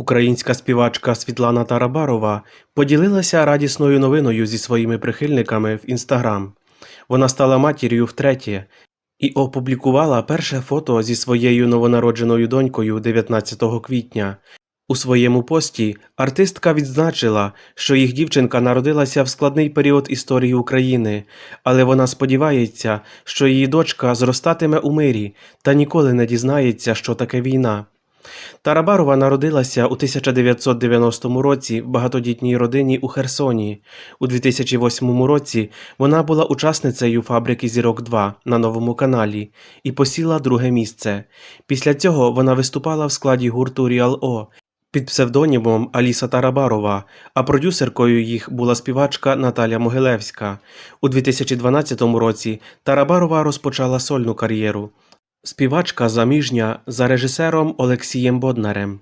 Українська співачка Світлана Тарабарова поділилася радісною новиною зі своїми прихильниками в інстаграм. Вона стала матір'ю втретє і опублікувала перше фото зі своєю новонародженою донькою 19 квітня. У своєму пості артистка відзначила, що їх дівчинка народилася в складний період історії України, але вона сподівається, що її дочка зростатиме у мирі та ніколи не дізнається, що таке війна. Тарабарова народилася у 1990 році в багатодітній родині у Херсоні. У 2008 році вона була учасницею фабрики Зірок 2 на новому каналі і посіла друге місце. Після цього вона виступала в складі гурту Ріал О під псевдонімом Аліса Тарабарова, а продюсеркою їх була співачка Наталя Могилевська. У 2012 році Тарабарова розпочала сольну кар'єру. Співачка заміжня за режисером Олексієм Боднарем.